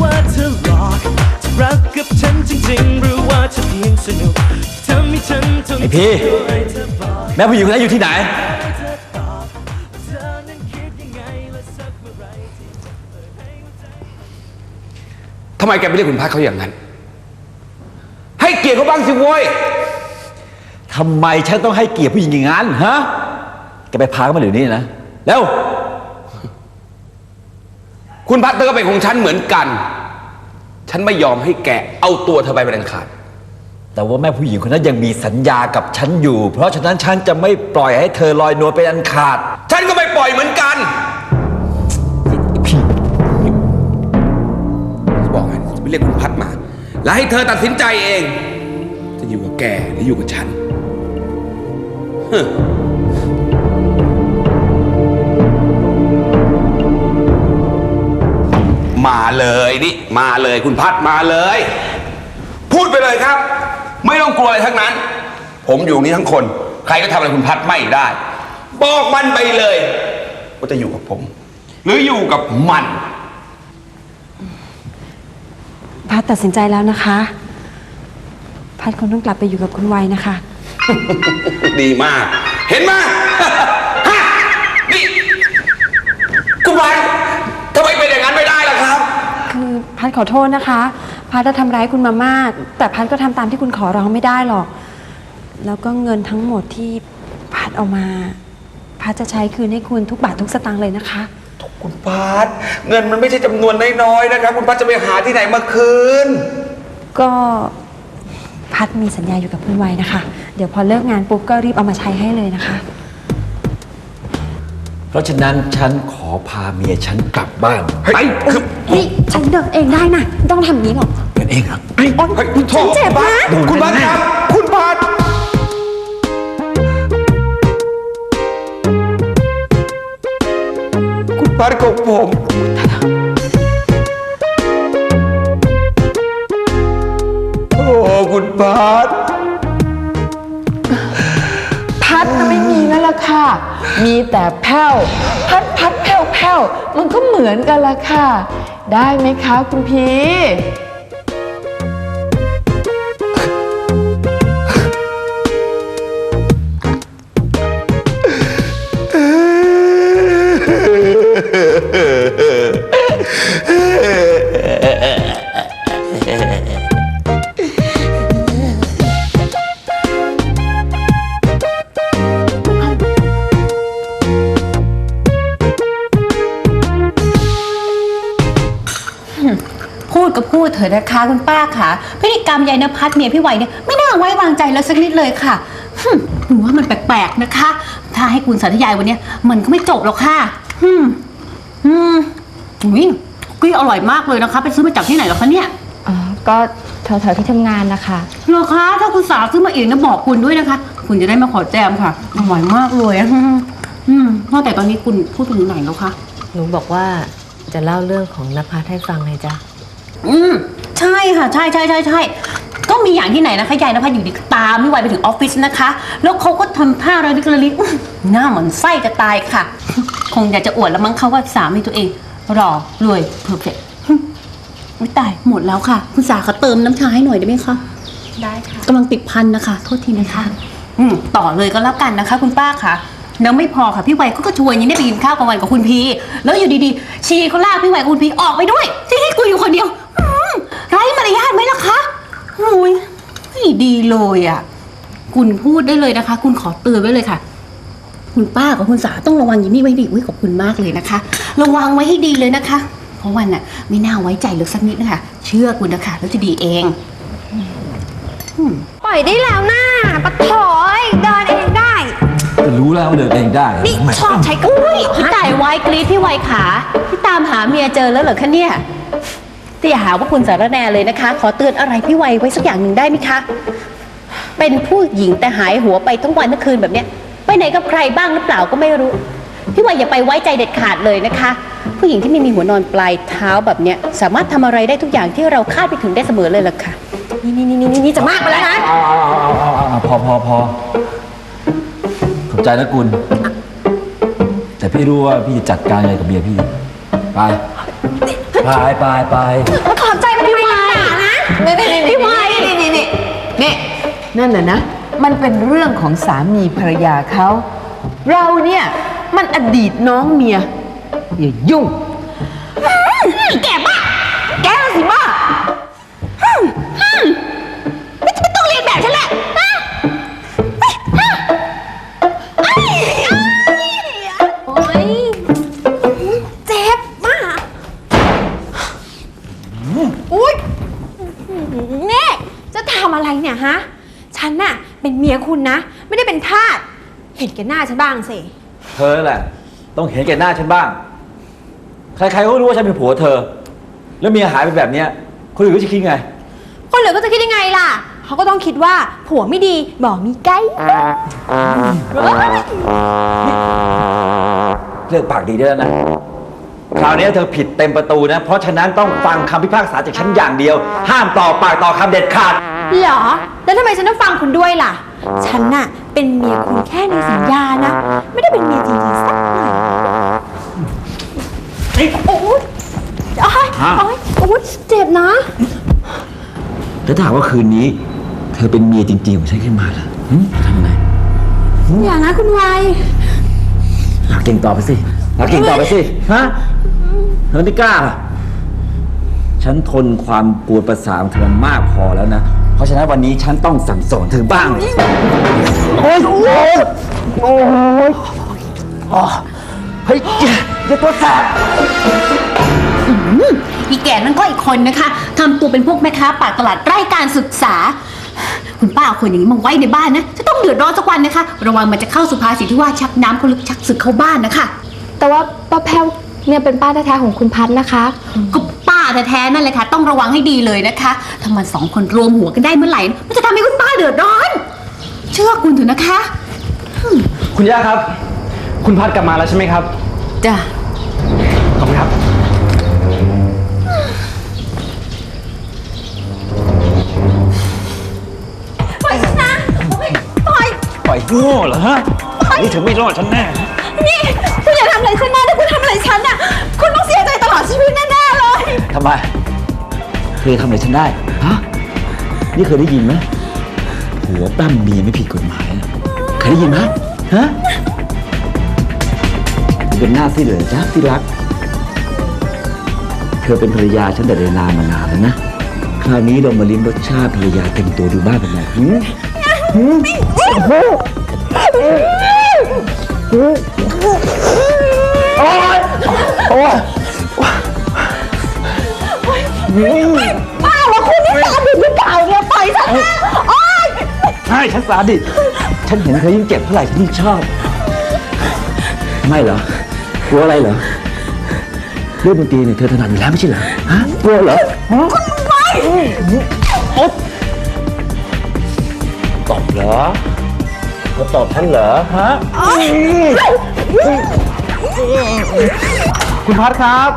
ว่าเธอหลอกจะรักกับฉันจริงๆ หรือว่าจะเพียงสนุกทำให้ฉันทนไอ้พี่ให้เธอบอกแม่ผู้หญิงคนนั้นอยู่ที่ไหนให้เธอตอบเธอนั้นคิดยังไงและสักเมื่อไหรที่ทำไมแกไม่เรียกคุณพัดเขาอย่างนั้น ให้เกียรติเขาบ้างสิโว้ยทำไมฉันต้องให้เกียรติผู้หญิงอย่างนั้นฮะ แกไปพาเขามาเดี๋ยวนี้นะแล้ว คุณพัดเธอก็เป็นของฉันเหมือนกัน ฉันไม่ยอมให้แกเอาตัวเธอไปเป็นอันขาด แต่ว่าแม่ผู้หญิงคนนั้นยังมีสัญญากับฉันอยู่ เพราะฉะนั้นฉันจะไม่ปล่อยให้เธอลอยนวลเป็นอันขาด ฉันก็ไม่ปล่อยเหมือนกันพี่จะบอกไงจะไปเรียกคุณพัดมา แล้วให้เธอตัดสินใจเอง จะอยู่กับแกหรืออยู่กับฉันฮึ มาเลยนี่มาเลยคุณพัดมาเลย พูดไปเลยครับ ไม่ต้องกลัวอะไรทั้งนั้น ผมอยู่ตรงนี้ทั้งคน ใครก็ทำอะไรคุณพัดไม่ได้ บอกมันไปเลยว่าจะอยู่กับผม หรืออยู่กับมัน พัดตัดสินใจแล้วนะคะ พัดคงต้องกลับไปอยู่กับคุณไวนะคะ ดีมาก เห็นไหม ฮะนี่คุณไว้ ทำไมเป็นอย่างนั้นไม่ได้ล่ะครับ คือพัดขอโทษนะคะ พัดจะทำร้ายคุณมามาก แต่พัดก็ทำตามที่คุณขอร้องไม่ได้หรอก แล้วก็เงินทั้งหมดที่พัดเอามา พัดจะใช้คืนให้คุณทุกบาททุกสตางค์เลยนะคะ คุณพัดเงินมันไม่ใช่จำนวนน้อยๆนะครับ คุณพัดจะไปหาที่ไหนมาคืน ก็พัดมีสัญญาอยู่กับคุณไวนะคะ เดี๋ยวพอเลิกงานปุ๊บก็รีบเอามาใช้ให้เลยนะคะ เพราะฉะนั้นฉันขอพาเมียฉันกลับบ้านไปคือนี่ฉันเดินเองได้นะไม่ต้องทำอย่างนี้หรอกเป็นเองเหรอโอ๊ยเฮ้ยโทฉัษนเจ็บนะ คุณพัดครับ คุณพัดคุณพัดของผม โอ้ คุณพัดพั มีแต่แพ้วพัดพัดแพ้วแพ้วมันก็เหมือนกันละค่ะ ได้ไหมคะคุณพี พูดก็พูดเถอะนะคะคุณป้าค่ะพฤติกรรมยายนภัสเมียพี่ไวเนี่ยไม่น่าไว้วางใจแล้วสักนิดเลยค่ะหึหนูว่ามันแปลกๆนะคะ ถ้าให้คุณสาธยายวันเนี้ยมันก็ไม่จบหรอกค่ะอืมอืมอุ้ยกุ้ยอร่อยมากเลยนะคะ ไปซื้อมาจากที่ไหนเหรอคะเนี่ยอ๋อ ก็แถวๆที่ทำงานนะคะ เหรอคะถ้าคุณสาวซื้อมาเองนะบอกคุณด้วยนะคะ คุณจะได้มาขอแจมค่ะอร่อยมากเลยอะอืมอืมนอกแต่ตอนนี้คุณพูดไปถึงไหนแล้วคะ หนูบอกว่า จะเล่าเรื่องของนภัสให้ฟังไงจ๊ะ อืมใช่ค่ะ ใช่ใช่ใช่ใช่ก็มีอย่างที่ไหนนะคะยายนภัสอยู่ดีก็ตามไม่ไหวไปถึงออฟฟิศนะคะ แล้วเขาก็ทำท่าระลิกระลิกอื้อหน้าเหมือนไส้จะตายค่ะ คงอยากจะอวดแล้วมั้งเขาว่าสามีตัวเองหล่อรวยเพอร์เฟกต์ไม่ตายหมดแล้วค่ะ คุณสาเขาเติมน้ำชาให้หน่อยได้ไหมคะได้ค่ะกำลังติดพันนะคะ โทษทีนะคะ อืมต่อเลยก็แล้วกันนะคะ คุณป้าค่ะ แล้วไม่พอค่ะพี่ไวเขาก็ชวนยินได้ไปกินข้าวกลางวันกับคุณพีแล้วอยู่ดีๆ ชีเขาลากพี่ไวกับคุณพีออกไปด้วย ที่ให้กูอยู่คนเดียวอืมไร้มารยาทไหมล่ะคะโอ้ยไม่ดีเลยอะ คุณพูดได้เลยนะคะ คุณขอเตือนไว้เลยค่ะ คุณป้ากับคุณสาต้องระวังยิมี่ไว้ดีอุ้ยขอบคุณมากเลยนะคะ ระวังไว้ให้ดีเลยนะคะ เพราะวันน่ะ ไม่น่าไว้ใจเลยสักนิดนะคะ เชื่อคุณนะคะ แล้วจะดีเอง ปล่อยได้แล้วนะปะถ ได้นี่ทำไมชอบใช้กล้วยพี่ตายไว้กรีดพี่ไวขาพี่ตามหาเมียเจอแล้วเหรอคะเนี่ยแต่อย่าหาว่าคุณสารแหนเลยนะคะ ขอเตือนอะไรพี่ไวไว้สักอย่างหนึ่งได้ไหมคะ เป็นผู้หญิงแต่หายหัวไปทั้งวันทั้งคืนแบบเนี้ย ไปไหนกับใครบ้างหรือเปล่าก็ไม่รู้ พี่ไวอย่าไปไว้ใจเด็ดขาดเลยนะคะ ผู้หญิงที่ไม่มีหัวนอนปลายเท้าแบบเนี้ยสามารถทำอะไรได้ทุกอย่างที่เราคาดไปถึงได้เสมอเลยล่ะค่ะ นี่นี่นี่นี่จะมากไปแล้วนะ เอาเอาเอาเอาเอาเอาพอพอพอ ขอบใจนะกุล แต่พี่รู้ว่าพี่จะจัดการอะไรกับเมียพี่ ไปเไปไปไปขอบใจมันทำไมนะนี่นี่นี่พี่วายนี่นี่นี่นี่นั่นน่ะนะ มันเป็นเรื่องของสามีภรรยาเขา เราเนี่ยมันอดีตน้องเมียอย่ายุ่ง แกบ้า เห็นแกหน้าฉันบ้างสิ เธอแหละ ต้องเห็นแก่หน้าฉันบ้าง ใครๆก็รู้ว่าฉันเป็นผัวเธอ แล้วเมียหายไปแบบเนี้ยคนอื่นก็จะคิดไง คนเหลือก็จะคิดยังไงล่ะ เขาก็ต้องคิดว่าผัวไม่ดีบอกมีไก่เลิกปากดีได้แล้วนะ คราวนี้เธอผิดเต็มประตูนะ เพราะฉะนั้นต้องฟังคำพิพากษาจากฉันอย่างเดียว ห้ามต่อปากต่อคำเด็ดขาด เหรอ แล้วทำไมฉันต้องฟังคุณด้วยล่ะ ฉันน่ะ เป็นเมียคุณแค่ในสัญญานะ ไม่ได้เป็นเมียจริงๆสักหน่อยโอ้ยโอ้ยฮะโอ้ยโอ้ยเจ็บนะ แล้วถ้าหากว่าคืนนี้ เธอเป็นเมียจริงๆของฉันขึ้นมาล่ะหึทำไงอย่านะคุณวัยหาเก่งต่อไปสิหาเก่งต่อไปสิฮะเธอไม่กล้าล่ะ ฉันทนความกลัวประสาของเธอมามากพอแล้วนะ เพราะฉะนั้นวันนี้ฉันต้องสั่งสอนเธอบ้าง โอ้ยโอ้ยโอ้ยอ๋อเฮ้ยอย่าตัวแสบอีแก่นั่นก็อีกคนนะคะทำตัวเป็นพวกแม่ค้าปากตลาดไร้การศึกษา คุณป้าเอาคนอย่างนี้มาไว้ในบ้านนะ จะต้องเดือดร้อนสักวันนะคะ ระวังมันจะเข้าสุภาษิตที่ว่าชักน้ำก็ลึกชักศึกเข้าบ้านนะคะ แต่ว่าป้าแพ้วเนี่ยเป็นป้าแท้ๆของคุณพัดนะคะ ก็ป้า แท้ๆนั่นแหละค่ะ ต้องระวังให้ดีเลยนะคะถ้ามันสองคนรวมหัวกันได้เมื่อไหร่ มันจะทำให้คุณป้าเดือดร้อน เชื่อคุณเถอะนะคะคุณย่าครับ คุณพัดกลับมาแล้วใช่ไหมครับ จ้ะขอบคุณครับ ปล่อยฉันนะโอ๊ยปล่อย ปล่อยโง่เหรอฮะนี่เธอไม่รอดฉันแน่ นี่คุณอย่าทำอะไรฉันนะถ้าคุณทำอะไรฉันน่ะ คุณต้องเสียใจตลอดชีวิตแน่ๆเลย ทำไม เธอทำอะไรฉันได้ ฮะ นี่เคยได้ยินไหมผัวปั้มเมียไม่ผิดกฎหมายนะเคยได้ยินไหมฮะเป็นหน้าที่เหลือจ้าที่รัก เธอเป็นภรรยาฉันแต่เดนานมานานแล้วนะ คราวนี้เรามาลิ้มรสชาติภรรยาเต็มตัวดูบ้างเป็นไงหืมหืมโอ้ยโอ้ย ป้าว่าคุณนี่ตาดิบหรือเปล่าเนี่ยปล่อยฉันนะโอ๊ยใช่ฉันสาดิตฉันเห็นเธอยิ่งเจ็บเท่าไหร่ฉันยิ่งชอบ ไม่เหรอกลัวอะไรเหรอเรื่องดนตรีเนี่ยเธอถนัดอยู่แล้วไม่ใช่เหรอฮะกลัวเหรอฮะคุณไว้อ๊บตบเหรอเธอตบฉันเหรอฮะคุณพัดครับ